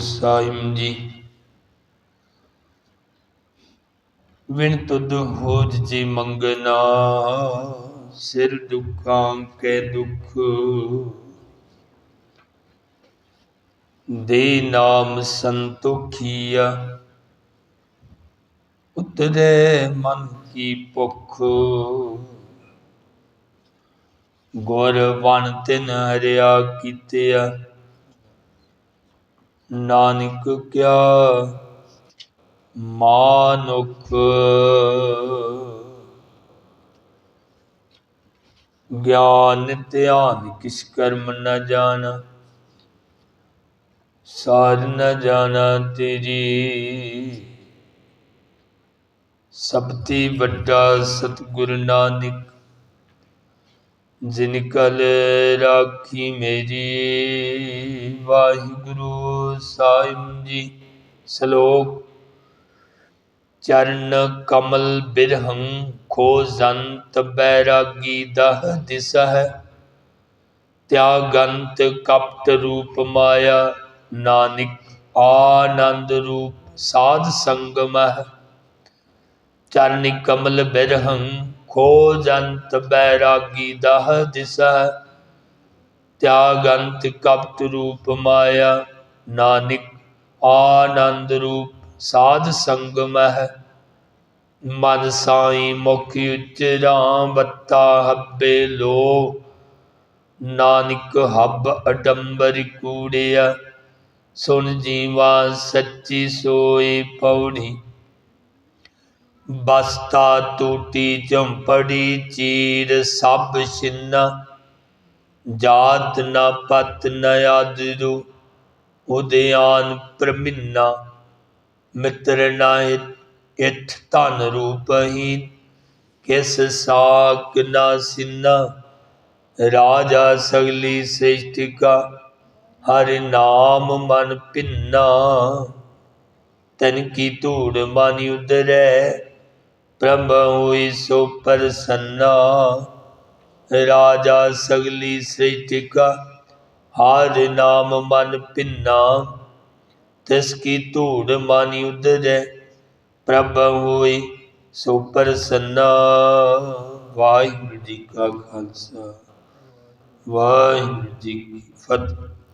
ਗੁਰੂ ਜੀ। ਵਿਣ ਤੁਧ ਹੋਜ ਜੀ ਮੰਗਨਾ ਸਿਰ ਦੁਖਾਂ ਕੇ ਦੁਖ। ਦੇ ਨਾਮ ਸੰਤੋਖੀਆ, ਉਤਰੇ ਮਨ ਕੀ ਭੁਖ। ਗੁਰ ਵਣ ਤਿਨ ਹਰਿਆ ਕੀਤਿਆ ਨਾਨਕ ਕਿਆ ਮਾਨੁਖ। ਗਿਆਨ ਧਿਆਨ ਕਿਸ ਕਰਮ ਨਾ ਜਾਣਾ, ਸਾਰ ਨ ਜਾਣਾ ਤੇਰੀ। ਸਭ ਸਬਤੀ ਵੱਡਾ ਸਤਿਗੁਰ ਨਾਨਕ ਜਿਨ ਕਲ ਰਾਖੀ ਮੇਰੀ ਵਾਹਿਗੁਰੂ ਸਾਹਿਬ ਜੀ ਸ਼ਲੋਕ ਚਰਨ ਕਮਲ ਬਿਰਹੰ ਖੋਜੰਤ ਬੈਰਾਗੀ ਦਹ ਦਿਸਹਿ ਤਿਆਗੰਤ ਕਪਟ ਰੂਪ ਮਾਇਆ ਨਾਨਕ ਆਨੰਦ ਰੂਪ ਸਾਧ ਸੰਗਮਹਿ ਚਰਨ ਕਮਲ ਬਿਰਹੰ ਖੋਜੰਤ ਬੈਰਾਗੀ ਦਹ ਦਿਸਹਿ ਤਿਆਗੰਤ ਕਪਟ ਰੂਪ ਮਾਇਆ। ਨਾਨਕ, ਆਨੰਦ ਰੂਪ ਸਾਧ ਸੰਗਮਹਿ ਮਨ ਸਾਈ ਮੁਖ ਉਚਰਾਂ ਬੱਤਾ ਹੱਬੇ ਲੋ। ਨਾਨਕ, ਹੱਬ ਅਡੰਬਰ ਕੂੜਿਆ। ਸੁਨ ਜੀਵਾ ਸੱਚੀ ਸੋਈ ਪੌੜੀ ਬਸਤਾ ਟੂਟੀ ਝੰਪੜੀ ਚੀਰ ਸਭ ਛਿੰਨਾ। ਜਾਤ ਨਾ ਪਤ ਨ ਆਦਰੂ, ਉਦਿਆਨ ਪ੍ਰਮਿੰਨਾ। ਮਿੱਤਰ ਨਾ ਇਠ ਧਨ ਰੂਪਹੀ ਕਿਸ ਸਾਕ ਨਾ ਸਿੰਨਾ। ਰਾਜਾ ਸਗਲੀ ਸ੍ਰਿਸ਼ਟਿਕਾ, ਹਰਿ ਨਾਮ ਮਨ ਪਿੰਨਾ ਤਨ ਕੀ ਧੂੜ ਮਨ ਉਦਰੈ ਪ੍ਰਭ ਹੋਈ ਸੋ ਪ੍ਰਸੰਨਾ, ਰਾਜਾ ਸਗਲੀ ਸ੍ਰਿਤਿਕਾ ਹਰ ਨਾਮ ਮਨ ਪਿੰਨਾ ਤਿਸ ਕੀ ਧੂੜ ਮਾਨੀ ਉਦਰੈ ਪ੍ਰਭ ਹੋਈ ਸੋ ਪ੍ਰਸੰਨਾ। ਵਾਹਿਗੁਰੂ ਜੀ ਕਾ ਖਾਲਸਾ, ਵਾਹਿਗੁਰੂ ਜੀ ਕੀ ਫਤਿਹ।